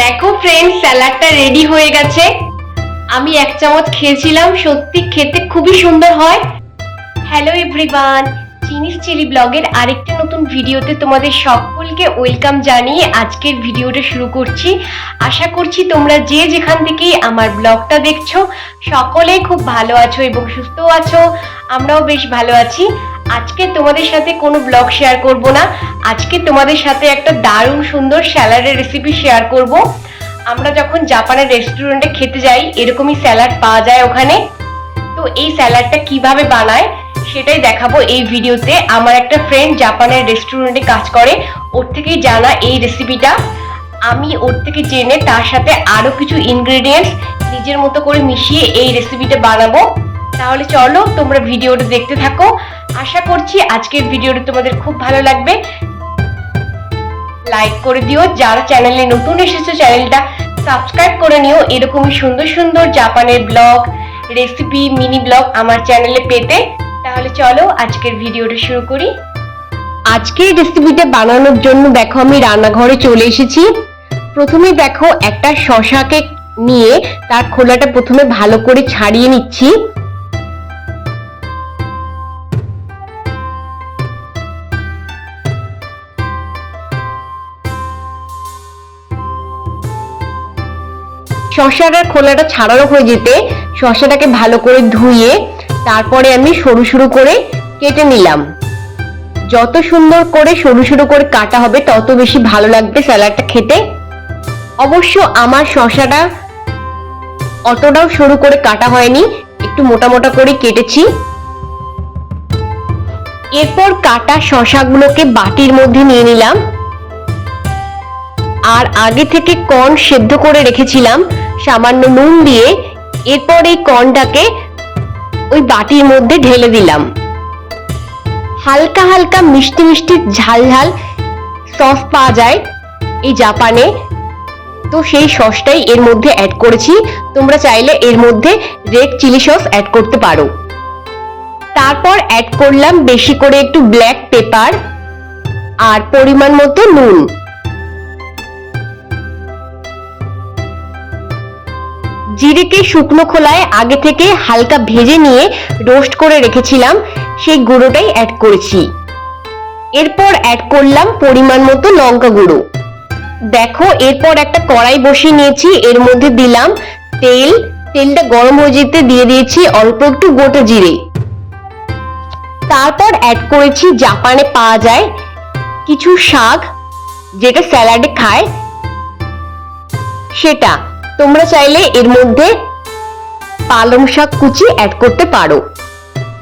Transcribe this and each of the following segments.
দেখো friend স্যালাডটা ready হয়ে গেছে। আমি এক চামচ খেয়েছিলাম, সত্যি খেতে খুবই সুন্দর হয়। হ্যালো এভরিওয়ান চিনিস চিলি ব্লগের আরেকটি নতুন ভিডিওতে তোমাদের সকলকে ওয়েলকাম জানিয়ে আজকের ভিডিওটা শুরু করছি। আশা করছি তোমরা যে যেখান থেকেই আমার ব্লগটা দেখছ, সকলেই খুব ভালো আছো এবং সুস্থও আছো। আমরাও বেশ ভালো আছি। আজকে তোমাদের সাথে কোনো ব্লগ শেয়ার করব না। আজকে তোমাদের সাথে একটা দারুণ সুন্দর স্যালাডের রেসিপি শেয়ার করব। আমরা যখন জাপানের রেস্টুরেন্টে খেতে যাই, এরকমই স্যালাড পাওয়া যায় ওখানে। তো এই স্যালাডটা কীভাবে বানায়, সেটাই দেখাবো এই ভিডিওতে। আমার একটা ফ্রেন্ড জাপানের রেস্টুরেন্টে কাজ করে, ওর থেকেই জানা এই রেসিপিটা আমি ওর থেকে জেনে তার সাথে আরও কিছু ইনগ্রেডিয়েন্টস নিজের মতো করে মিশিয়ে এই রেসিপিটা বানাবো। তাহলে চলো তোমরা ভিডিওটা দেখতে থাকো। আশা করছি আজকের ভিডিওটা তোমাদের খুব ভালো লাগবে। লাইক করে দিও, যারা চ্যানেলে নতুন এসেছ চ্যানেলটা সাবস্ক্রাইব করে নিও। এরকমই সুন্দর সুন্দর জাপানের ব্লগ রেসিপি মিনি ব্লগ আমার চ্যানেলে পেতে। তাহলে চলো আজকের ভিডিওটা শুরু করি। আজকের রেসিপিটা বানানোর জন্য দেখো আমি রান্নাঘরে চলে এসেছি। প্রথমে দেখো একটা শশাকে নিয়ে তার খোলাটা প্রথমে ভালো করে ছাড়িয়ে নিচ্ছি। শশাটার খোলাটা ছাড়ানো হয়ে যেতে শশাটাকে ভালো করে ধুয়ে তারপরে আমি সরু সরু করে কেটে নিলাম। যত সুন্দর করে সরু সরু করে কাটা হবে, তত বেশি ভালো লাগবে স্যালাডটা খেতে। অবশ্য আমার শশাটা অতটাও সরু করে কাটা হয়নি, একটু মোটা মোটা করে কেটেছি। এরপর কাটা শশাগুলোকে বাটির মধ্যে নিয়ে নিলাম। আর আগে থেকে কর্ন সেদ্ধ করে রেখেছিলাম, সামান্য নুন দিয়ে। এরপর এই কর্নটাকে ওই বাটির মধ্যে ঢেলে দিলাম। হালকা হালকা মিষ্টি মিষ্টি ঝাল ঝাল সস পাওয়া যায় এই জাপানে। তো সেই সসটাই এর মধ্যে অ্যাড করেছি। তোমরা চাইলে এর মধ্যে রেড চিলি সস অ্যাড করতে পারো। তারপর অ্যাড করলাম বেশি করে একটু ব্ল্যাক পেপার আর পরিমাণ মতো নুন। জিরেকে শুকনো খোলায় আগে থেকে হালকা ভেজে নিয়ে রোস্ট করে রেখেছিলাম, সেই গুঁড়োটাই অ্যাড করেছি। এরপর অ্যাড করলাম পরিমাণ মতো লঙ্কা গুঁড়ো। দেখো, এরপর একটা কড়াই বসিয়ে নিয়েছি, এর মধ্যে দিলাম তেল। তেলটা গরম হয়ে যেতে দিয়ে দিয়েছি অল্প একটু গোটা জিরে। তারপর অ্যাড করেছি জাপানে পাওয়া যায় কিছু শাক, যেটা স্যালাডে খায়, সেটা। তোমরা চাইলে এর মধ্যে পালং শাক কুচি অ্যাড করতে পারো।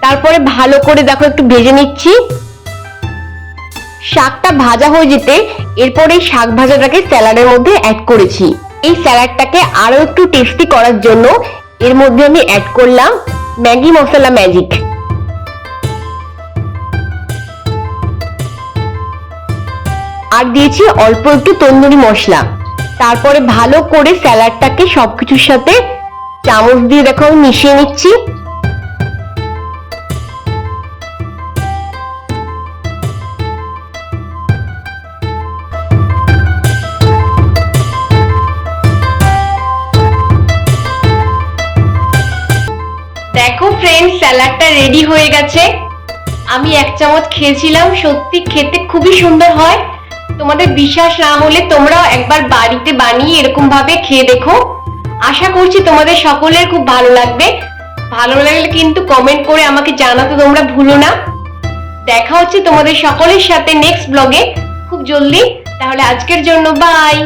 তারপরে ভালো করে দেখো, একটু ভেজে নিচ্ছি। শাকটা ভাজা হয়ে যেতে এরপরে শাক ভাজাটাকে স্যালাডের মধ্যে অ্যাড করেছি। এই স্যালাডটাকে আরও একটু টেস্টি করার জন্য এর মধ্যে আমি অ্যাড করলাম ম্যাগি মশলা ম্যাজিক আর দিয়েছি অল্প একটু তন্দুরি মশলা। তারপরে ভালো করে স্যালাডটাকে সবকিছুর সাথে চামচ দিয়ে দেখো মিশিয়ে নিচ্ছি। দেখো ফ্রেন্ড স্যালাডটা রেডি হয়ে গেছে। আমি এক চামচ খেয়েছিলাম, সত্যি খেতে খুবই সুন্দর হয়। তোমাদের বিশ্বাস না হলে তোমরা একবার বাড়িতে বানিয়ে এরকম ভাবে খেয়ে দেখো। আশা করছি তোমাদের সকলের খুব ভালো লাগবে। ভালো লাগলে কিন্তু কমেন্ট করে আমাকে জানাতে তোমরা ভুলো না। দেখা হচ্ছে তোমাদের সকলের সাথে নেক্সট ব্লগে খুব জলদি। তাহলে আজকের জন্য বাই